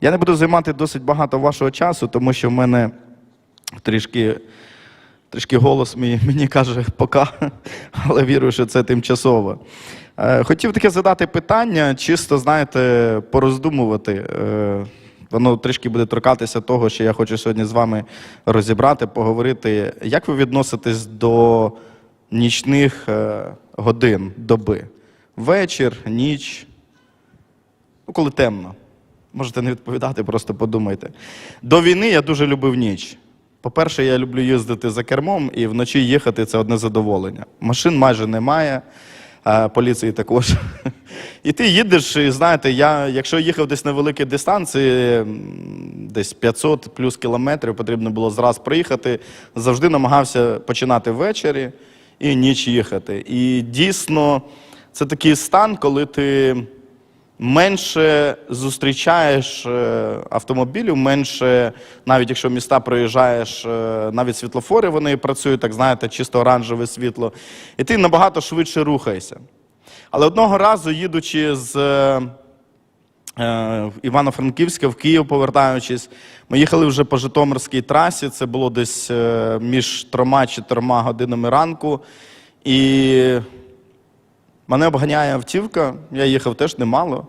Я не буду займати досить багато вашого часу, тому що в мене трішки, трішки голос мій, мені каже пока, але вірю, що це тимчасово. Е, Хотів таке задати питання, чисто, знаєте, пороздумувати. Е, Воно трішки буде торкатися того, що я хочу сьогодні з вами розібрати, поговорити. Як ви відноситесь до нічних е, годин доби? Вечір, ніч, ну, коли темно. Можете не відповідати, просто подумайте. До війни я дуже любив ніч. По-перше, я люблю їздити за кермом і вночі їхати це одне задоволення. Машин майже немає, поліції також. І ти їдеш, і знаєте, я, якщо їхав десь на великі дистанції, десь 500 плюс кілометрів, потрібно було зразу приїхати, завжди намагався починати ввечері і ніч їхати. І дійсно, це такий стан, коли ти менше зустрічаєш е, автомобілів, менше, навіть якщо міста проїжджаєш, е, навіть світлофори вони працюють, так знаєте, чисто оранжеве світло, і ти набагато швидше рухаєшся. Але одного разу, їдучи з е, Івано-Франківська в Київ, повертаючись, ми їхали вже по Житомирській трасі. Це було десь між трьома чи трьома годинами ранку. І Мене обганяє автівка, я їхав теж немало.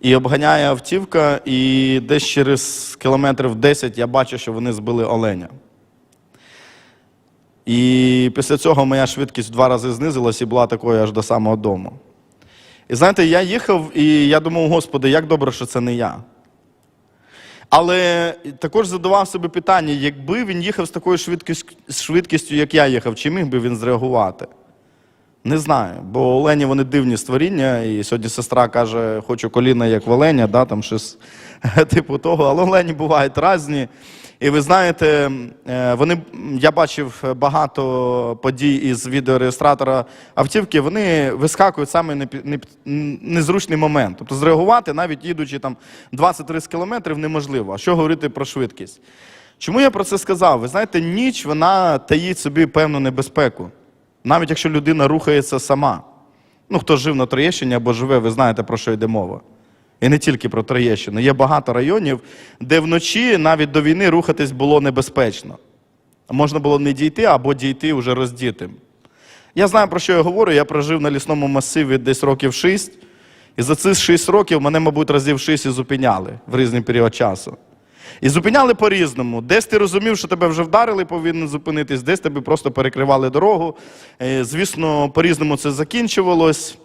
І обганяє автівка, і десь через кілометрів 10 я бачу, що вони збили оленя. І після цього моя швидкість два рази знизилась і була такою аж до самого дому. І знаєте, я їхав, і я думав, Господи, як добре, що це не я. Але також задавав собі питання, якби він їхав з такою швидкістю, як я їхав, чи міг би він зреагувати? Не знаю, бо олені вони дивні створіння, і сьогодні сестра каже, хочу коліна, як в оленя, да, там щось типу того, але олені бувають різні. І ви знаєте, е, вони, я бачив багато подій із відеореєстратора автівки, вони вискакують саме незручний момент. Тобто зреагувати, навіть їдучи там 20-30 кілометрів, неможливо. А що говорити про швидкість? Чому я про це сказав? Ви знаєте, ніч вона таїть собі певну небезпеку. Навіть якщо людина рухається сама. Ну, хто жив на Троєщині або живе, ви знаєте, про що йде мова. І не тільки про Троєщину. Є багато районів, де вночі навіть до війни рухатись було небезпечно. Можна було не дійти або дійти вже роздітим. Я знаю, про що я говорю. Я прожив на лісному масиві десь років 6. І за ці 6 років мене, мабуть, разів 6 і зупиняли в різний період часу. І зупиняли по-різному. Десь ти розумів, що тебе вже вдарили, повинен зупинитись, десь тебе просто перекривали дорогу. Е, Звісно, по-різному це закінчувалось.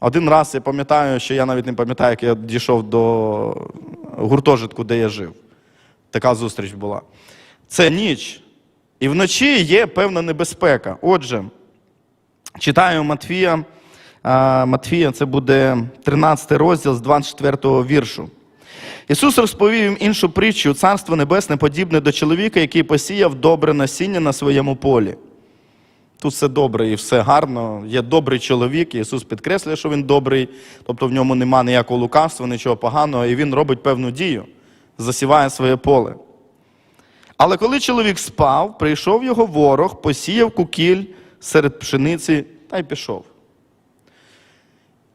Один раз я пам'ятаю, що я навіть не пам'ятаю, як я дійшов до гуртожитку, де я жив. Така зустріч була. Це ніч. І вночі є певна небезпека. Отже, читаю Матфія. Матфія, це буде 13 розділ з 24 віршу. Ісус розповів їм іншу притчу: Царство Небесне подібне до чоловіка, який посіяв добре насіння на своєму полі. Тут все добре і все гарно. Є добрий чоловік, і Ісус підкреслює, що він добрий, тобто в ньому нема ніякого лукавства, нічого поганого, і він робить певну дію, засіває своє поле. Але коли чоловік спав, прийшов його ворог, посіяв кукіль серед пшениці та й пішов.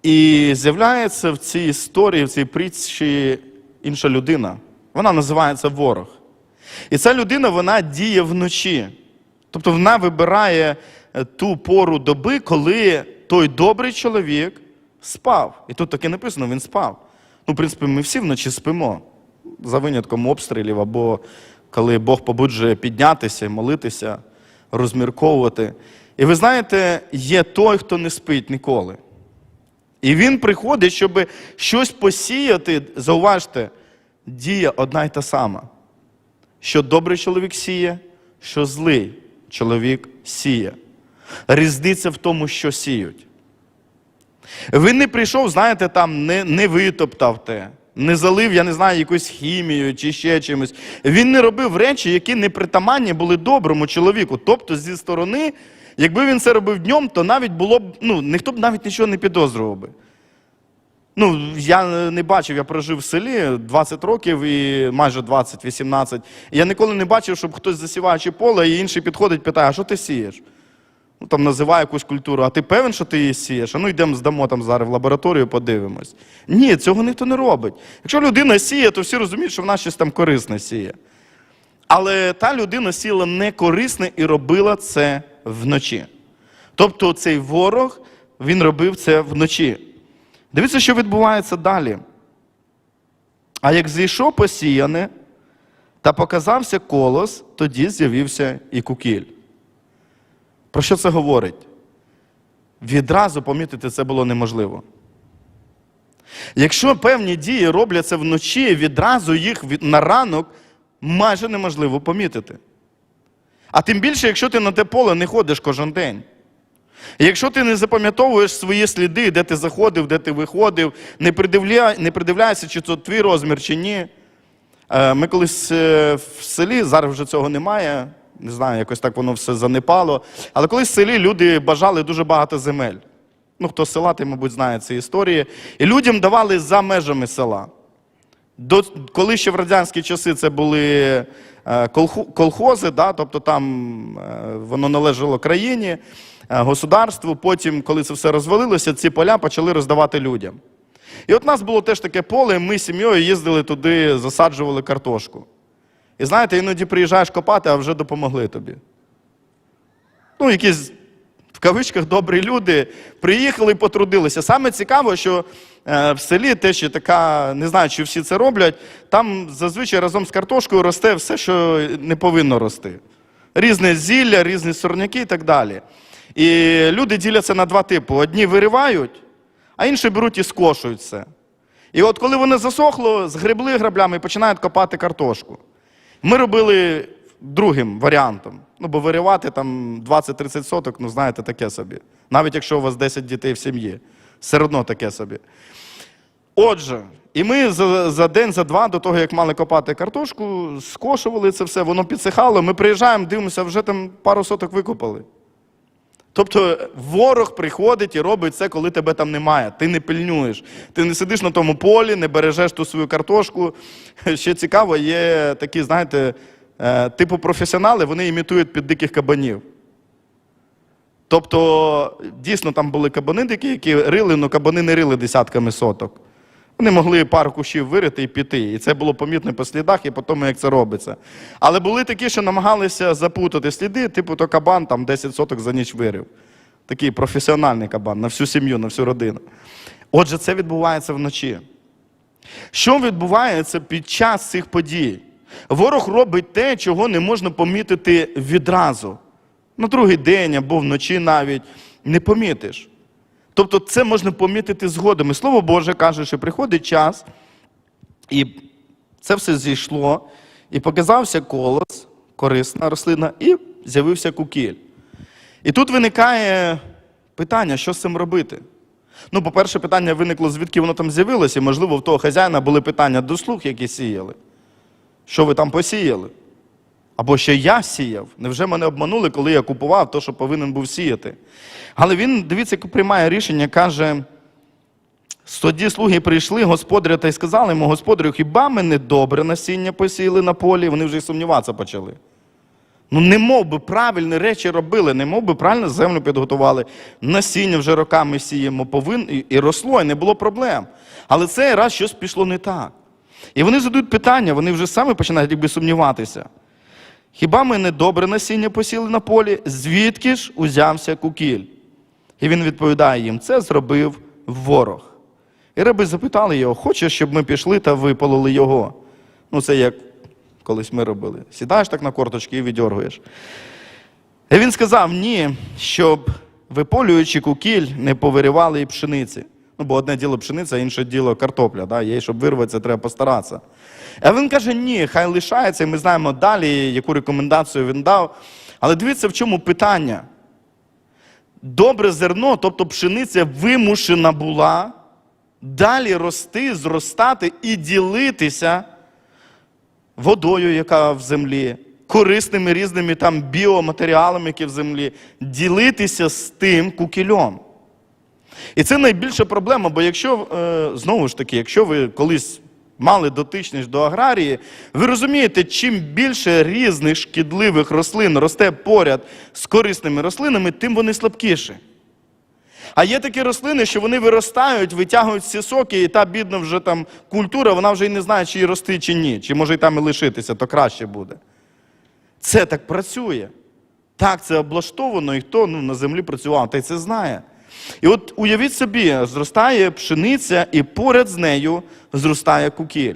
І з'являється в цій історії, в цій притчі інша людина. Вона називається ворог. І ця людина вона діє вночі. Тобто вона вибирає е, ту пору доби, коли той добрий чоловік спав. І тут таке написано, він спав. Ну, в принципі, ми всі вночі спимо, за винятком обстрілів, або коли Бог побуджує піднятися молитися, розмірковувати. І ви знаєте, є той, хто не спить ніколи. І він приходить, щоб щось посіяти. Зауважте, дія одна й та сама. Що добрий чоловік сіє, що злий чоловік сіє. Різниця в тому, що сіють. Він не прийшов, знаєте, там не, не витоптав те, не залив, я не знаю, якусь хімію чи ще чимось. Він не робив речі, які непритаманні були доброму чоловіку. Тобто, зі сторони, якби він це робив днем, то навіть було б, ну, ніхто б навіть нічого не підозрював би. Ну, я не бачив, я прожив в селі 20 років і майже 20-18. І я ніколи не бачив, щоб хтось засіваючи поле, і інший підходить, питає, а що ти сієш? ну, там називає якусь культуру, а ти певен, що ти її сієш? А ну йдемо здамо там зараз в лабораторію, подивимось. Ні, цього ніхто не робить. Якщо людина сіє, то всі розуміють, що вона щось там корисне сіє. Але та людина сіла некорисне і робила це вночі. Тобто цей ворог, він робив це вночі. Дивіться, що відбувається далі. А як зійшов посіяне та показався колос, тоді з'явився і кукіль. Про що це говорить? Відразу помітити це було неможливо. Якщо певні дії робляться вночі, відразу їх на ранок майже неможливо помітити. А тим більше, якщо ти на те поле не ходиш кожен день. Якщо ти не запам'ятовуєш свої сліди, де ти заходив, де ти виходив, не, придивля... не придивляєшся, чи це твій розмір, чи ні. Е, Ми колись е, в селі, зараз вже цього немає, не знаю, якось так воно все занепало. Але колись в селі люди бажали дуже багато земель. Ну, хто з села, ти, мабуть, знає ці історії. І людям давали за межами села. До, коли ще в радянські часи це були е, колхози, да, тобто там е, воно належало країні, е, государству. Потім, коли це все розвалилося, ці поля почали роздавати людям. І от у нас було теж таке поле, ми з сім'єю їздили туди, засаджували картошку. І знаєте, іноді приїжджаєш копати, а вже допомогли тобі. Ну, якісь кавичках добрі люди приїхали і потрудилися. Саме цікаво, що е, в селі теж така, не знаю, чи всі це роблять, там зазвичай разом з картошкою росте все, що не повинно рости. Різне зілля, різні сорняки і так далі. І люди діляться на два типи: одні виривають, а інші беруть і скошують все. І от коли воно засохло, згребли граблями і починають копати картошку. Ми робили другим варіантом. Ну, бо виривати там 20-30 соток, ну знаєте, таке собі. Навіть якщо у вас 10 дітей в сім'ї, все одно таке собі. Отже, і ми за, за день, за два до того, як мали копати картошку, скошували це все, воно підсихало. Ми приїжджаємо, дивимося, вже там пару соток викопали. Тобто ворог приходить і робить це, коли тебе там немає. Ти не пильнуєш. Ти не сидиш на тому полі, не бережеш ту свою картошку. Ще цікаво, є такі, знаєте, типу професіонали, вони імітують під диких кабанів. Тобто, дійсно, там були кабани дикі, які рили, але кабани не рили десятками соток. Вони могли пару кущів вирити і піти. І це було помітно по слідах і по тому, як це робиться. Але були такі, що намагалися запутати сліди, типу то кабан там 10 соток за ніч вирив. Такий професіональний кабан на всю сім'ю, на всю родину. Отже, це відбувається вночі. Що відбувається під час цих подій? Ворог робить те, чого не можна помітити відразу. На другий день або вночі навіть не помітиш. Тобто це можна помітити згодом. І Слово Боже каже, що приходить час, і це все зійшло, і показався колос, корисна рослина, і з'явився кукіль. І тут виникає питання, що з цим робити. Ну, по-перше, питання виникло, звідки воно там з'явилося, і, можливо, в того хазяїна були питання до слуг, які сіяли. Що ви там посіяли? Або що я сіяв. Невже мене обманули, коли я купував те, що повинен був сіяти? Але він, дивіться, приймає рішення, каже: тоді слуги прийшли, господаря, та й сказали йому, господарю, хіба ми не добре насіння посіяли на полі? Вони вже й сумніватися почали. Ну, не мов би правильні речі робили, не мов би правильно землю підготували. Насіння вже роками сіємо, повин... і росло, і не було проблем. Але цей раз щось пішло не так. І вони задають питання, вони вже самі починають якби сумніватися. Хіба ми не добре насіння посіли на полі? Звідки ж узявся кукіль? І він відповідає їм: це зробив ворог. І раби запитали його, хочеш, щоб ми пішли та випалили його? Ну, це як колись ми робили. Сідаєш так на корточки і віддергуєш. І він сказав: ні, щоб виполюючи кукіль, не повиривали і пшениці. Ну, бо одне діло пшениця, інше діло картопля. Да? Їй, щоб вирватися, треба постаратися. А він каже, ні, хай лишається, і ми знаємо далі, яку рекомендацію він дав. Але дивіться, в чому питання. Добре зерно, тобто пшениця вимушена була далі рости, зростати і ділитися водою, яка в землі, корисними різними там біоматеріалами, які в землі, ділитися з тим кукільом. І це найбільша проблема, бо якщо, е, знову ж таки, якщо ви колись мали дотичність до аграрії, ви розумієте, чим більше різних шкідливих рослин росте поряд з корисними рослинами, тим вони слабкіші. А є такі рослини, що вони виростають, витягують всі соки, і та бідна вже там культура, вона вже й не знає, чи їй рости, чи ні, чи може й там і лишитися, то краще буде. Це так працює. Так, це облаштовано, і хто ну, на землі працював, той це знає. І от уявіть собі, зростає пшениця, і поряд з нею зростає кукіль.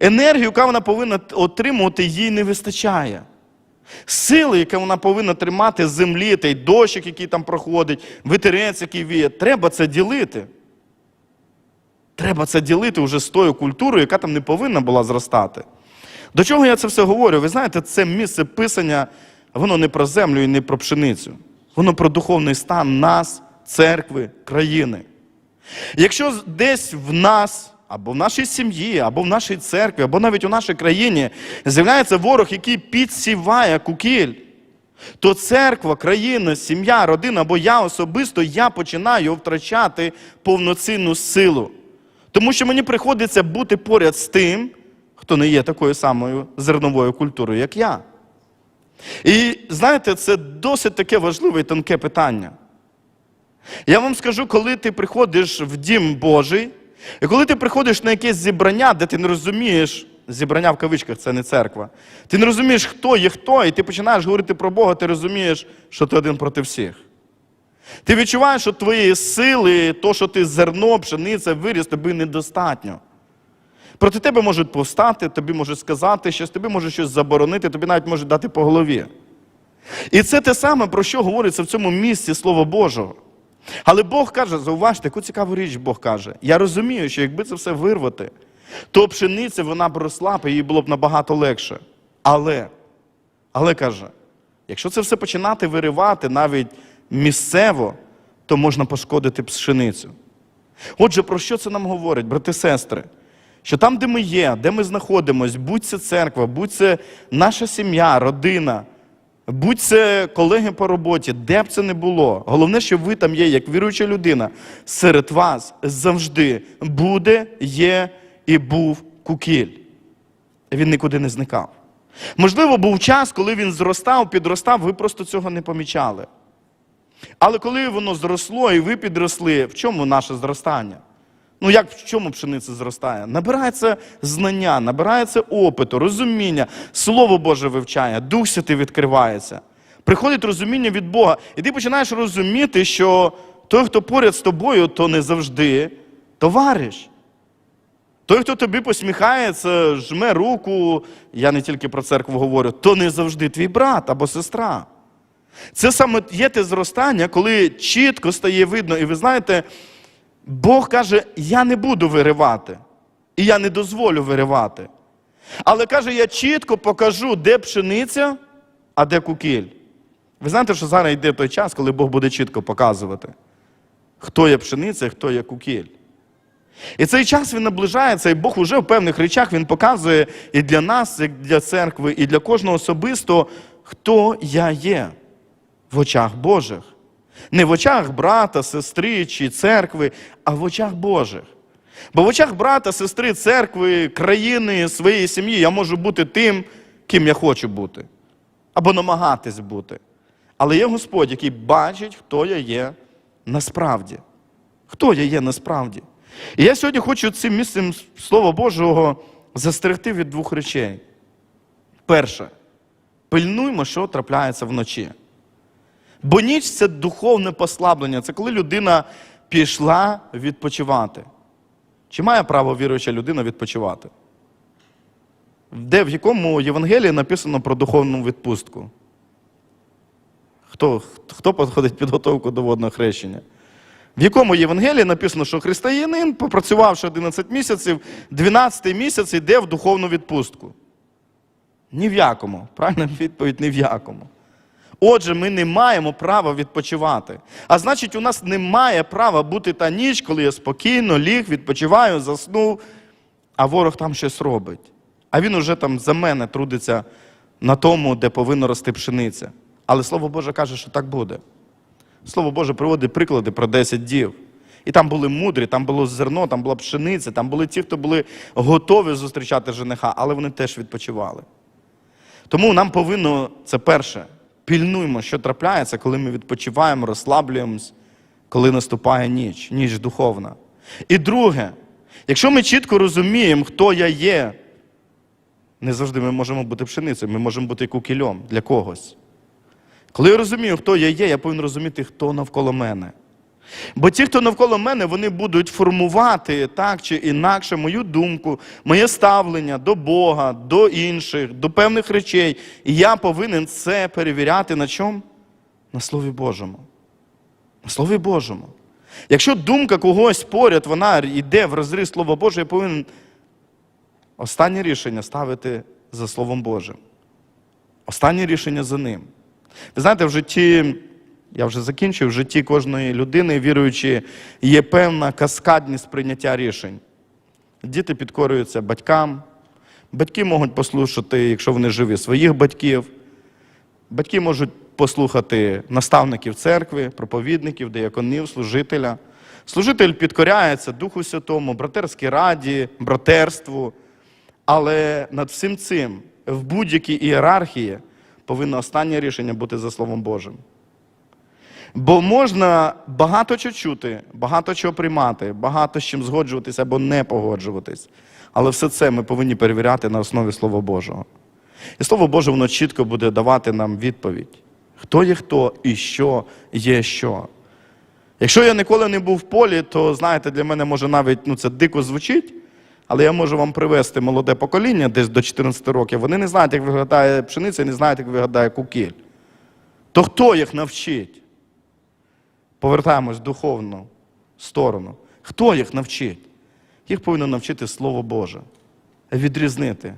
Енергію, яку вона повинна отримувати, їй не вистачає. Сили, яку вона повинна тримати з землі, той дощик, який там проходить, вітерець, який віє, треба це ділити. Треба це ділити вже з тою культурою, яка там не повинна була зростати. До чого я це все говорю? Ви знаєте, це місце писання, воно не про землю і не про пшеницю. Воно про духовний стан нас, церкви, країни. Якщо десь в нас, або в нашій сім'ї, або в нашій церкві, або навіть у нашій країні з'являється ворог, який підсіває кукіль, то церква, країна, сім'я, родина, або я особисто я починаю втрачати повноцінну силу. Тому що мені приходиться бути поряд з тим, хто не є такою самою зерновою культурою, як я. І знаєте, це досить таке важливе і тонке питання. Я вам скажу, коли ти приходиш в дім Божий, і коли ти приходиш на якесь зібрання, де ти не розумієш, зібрання в кавичках це не церква, ти не розумієш, хто є хто, і ти починаєш говорити про Бога, ти розумієш, що ти один проти всіх. Ти відчуваєш, що твої сили, то, що ти зерно, пшениця, виріс, тобі недостатньо. Проти тебе можуть повстати, тобі можуть сказати щось, тобі можуть щось заборонити, тобі навіть можуть дати по голові. І це те саме, про що говориться в цьому місці Слово Божого. Але Бог каже, зауважте, яку цікаву річ Бог каже. Я розумію, що якби це все вирвати, то пшениця вона б росла, б, їй було б набагато легше. Але, але каже, якщо це все починати виривати навіть місцево, то можна пошкодити пшеницю. Отже, про що це нам говорить, брати сестри? Що там, де ми є, де ми знаходимося, будь це церква, будь це наша сім'я, родина, будь це колеги по роботі, де б це не було. Головне, що ви там є, як віруюча людина, серед вас завжди буде, є і був кукіль. Він нікуди не зникав. Можливо, був час, коли він зростав, підростав, ви просто цього не помічали. Але коли воно зросло і ви підросли, в чому наше зростання? Ну, як в чому пшениця зростає? Набирається знання, набирається опиту, розуміння, Слово Боже вивчає, Дух Святий відкривається. Приходить розуміння від Бога. І ти починаєш розуміти, що той, хто поряд з тобою, то не завжди товариш. Той, хто тобі посміхається, жме руку, я не тільки про церкву говорю, то не завжди твій брат або сестра. Це саме є те зростання, коли чітко стає видно, і ви знаєте, Бог каже, я не буду виривати, і я не дозволю виривати. Але каже, я чітко покажу, де пшениця, а де кукіль. Ви знаєте, що зараз йде той час, коли Бог буде чітко показувати, хто є пшениця, хто є кукіль. І цей час він наближається, і Бог уже в певних речах він показує і для нас, як для церкви, і для кожного особисто, хто я є в очах Божих. Не в очах брата, сестри чи церкви, а в очах Божих. Бо в очах брата, сестри, церкви, країни, своєї сім'ї я можу бути тим, ким я хочу бути. Або намагатись бути. Але є Господь, який бачить, хто я є насправді. Хто я є насправді. І я сьогодні хочу цим місцем Слова Божого застерегти від двох речей. Перше, пильнуймо, що трапляється вночі. Бо ніч це духовне послаблення. Це коли людина пішла відпочивати. Чи має право віруюча людина відпочивати? Де в якому Євангелії написано про духовну відпустку? Хто хто підходить підготовку до водного хрещення? В якому Євангелії написано, що християнин, попрацювавши 11 місяців, 12 місяць йде в духовну відпустку? Ні в якому. Правильна відповідь ні в якому. Отже, ми не маємо права відпочивати. А значить, у нас немає права бути та ніч, коли я спокійно ліг, відпочиваю, заснув, а ворог там щось робить. А він уже там за мене трудиться на тому, де повинна рости пшениця. Але Слово Боже каже, що так буде. Слово Боже приводить приклади про 10 дів, І там були мудрі, там було зерно, там була пшениця, там були ті, хто були готові зустрічати жениха, але вони теж відпочивали. Тому нам повинно, це перше, пільнуємо, що трапляється, коли ми відпочиваємо, розслаблюємось, коли наступає ніч, ніч духовна. І друге, якщо ми чітко розуміємо, хто я є, не завжди ми можемо бути пшеницею, ми можемо бути кукільом для когось. Коли я розумію, хто я є, я повинен розуміти, хто навколо мене. Бо ті, хто навколо мене, вони будуть формувати так чи інакше мою думку, моє ставлення до Бога, до інших, до певних речей. І я повинен це перевіряти на чому? На Слові Божому. На Слові Божому. Якщо думка когось поряд, вона йде в розріз Слова Боже, я повинен останнє рішення ставити за Словом Божим. Останнє рішення за ним. Ви знаєте, в житті, я вже закінчив, в житті кожної людини, віруючи, є певна каскадність прийняття рішень. Діти підкорюються батькам, батьки можуть послухати, якщо вони живі, своїх батьків. Батьки можуть послухати наставників церкви, проповідників, деяконів, служителя. Служитель підкоряється Духу Святому, братерській раді, братерству. Але над всім цим в будь-якій ієрархії повинно останнє рішення бути за Словом Божим. Бо можна багато чого чути, багато чого приймати, багато з чим згоджуватися або не погоджуватись. Але все це ми повинні перевіряти на основі Слова Божого. І Слово Боже, воно чітко буде давати нам відповідь, хто є хто і що є що. Якщо я ніколи не був в полі, то знаєте, для мене може навіть ну, це дико звучить, але я можу вам привести молоде покоління десь до 14 років. Вони не знають, як виглядає пшениця, і не знають, як виглядає кукіль. То хто їх навчить? Повертаємось в духовну сторону. Хто їх навчить? Їх повинно навчити Слово Боже. Відрізнити.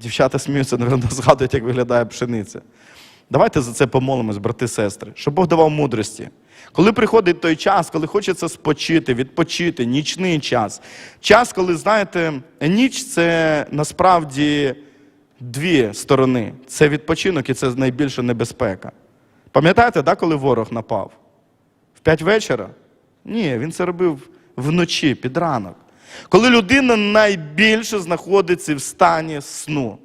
Дівчата сміються, напевно, згадують, як виглядає пшениця. Давайте за це помолимось, брати сестри, щоб Бог давав мудрості. Коли приходить той час, коли хочеться спочити, відпочити, нічний час. Час, коли, знаєте, ніч це насправді дві сторони: це відпочинок і це найбільша небезпека. Пам'ятаєте, да, коли ворог напав? В п'ять вечора? Ні, він це робив вночі, під ранок. Коли людина найбільше знаходиться в стані сну.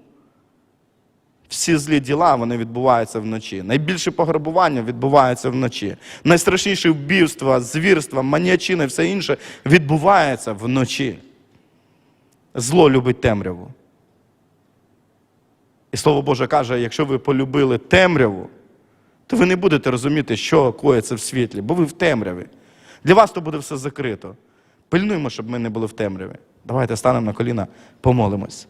Всі злі діла вони відбуваються вночі. Найбільше пограбування відбувається вночі. Найстрашніші вбивства, звірства, маніачини, все інше відбувається вночі. Зло любить темряву. І Слово Боже каже, якщо ви полюбили темряву, то ви не будете розуміти, що коїться в світлі, бо ви в темряві. Для вас то буде все закрито. Пильнуємо, щоб ми не були в темряві. Давайте станемо на коліна, помолимось.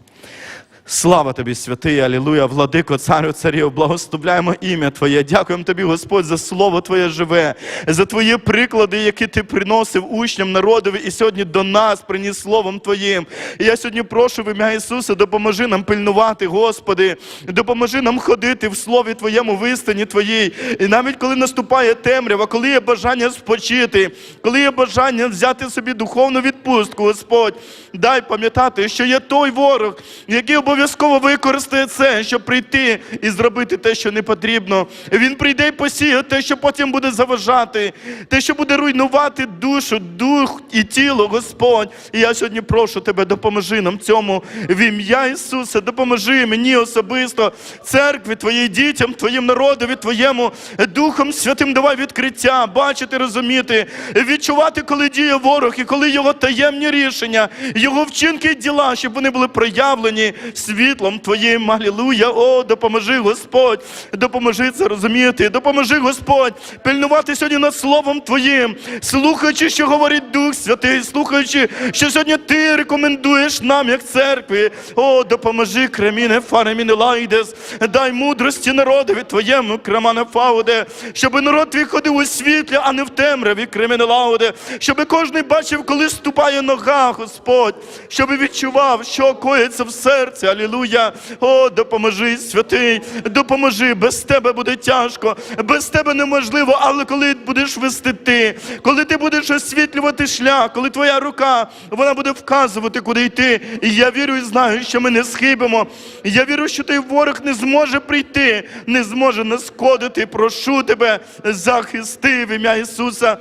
Слава тобі, святий, Алілуя, владико, царю царів, благословляємо ім'я Твоє. Дякуємо тобі, Господь, за слово Твоє живе, за Твої приклади, які ти приносив учням народові, і сьогодні до нас приніс Словом Твоїм. І я сьогодні прошу в ім'я Ісуса, допоможи нам пильнувати, Господи, допоможи нам ходити в Слові Твоєму, в істині Твоїй. І навіть коли наступає темрява, коли є бажання спочити, коли є бажання взяти собі духовну відпустку, Господь, дай пам'ятати, що є той ворог, який обов'язково використає це, щоб прийти і зробити те, що не потрібно. Він прийде і посіє те, що потім буде заважати, те, що буде руйнувати душу, дух і тіло, Господь. І я сьогодні прошу тебе, допоможи нам цьому в ім'я Ісуса, допоможи мені особисто, церкві, твоїй дітям, твоїм народові, твоєму Духом Святим давай відкриття, бачити, розуміти, відчувати, коли діє ворог і коли його таємні рішення, його вчинки і діла, щоб вони були проявлені світлом Твоїм. Алілуя. О, допоможи, Господь, допоможи це розуміти, допоможи, Господь, пильнувати сьогодні над Словом Твоїм, слухаючи, що говорить Дух Святий, слухаючи, що сьогодні Ти рекомендуєш нам, як церкві. О, допоможи, креміне, фареміне лайдес, дай мудрості народові Твоєму, кремане фауде, щоб народ твій ходив у світлі, а не в темряві, креміне лауде, щоб кожен бачив, коли ступає нога, Господь, щоб відчував, що коїться в серці. Алілуя. О, допоможи, святий, допоможи. Без тебе буде тяжко, без тебе неможливо, але коли будеш вести ти, коли ти будеш освітлювати шлях, коли твоя рука вона буде вказувати, куди йти. І я вірю і знаю, що ми не схибимо. Я вірю, що той ворог не зможе прийти, не зможе нашкодити. Прошу тебе, захисти в ім'я Ісуса.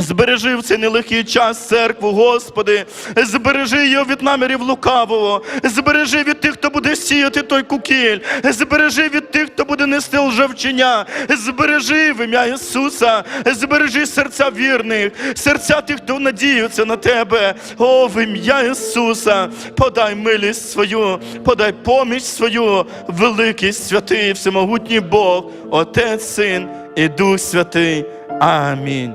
Збережи в цей нелегкий час церкву, Господи, збережи її від намірів лукавого, збережи від тих, хто буде сіяти той кукіль, збережи від тих, хто буде нести лжевчення, збережи в ім'я Ісуса, збережи серця вірних, серця тих, хто надіються на Тебе. О, в ім'я Ісуса, подай милість свою, подай поміч свою, великий святий, всемогутній Бог, Отець, Син і Дух Святий. Амінь.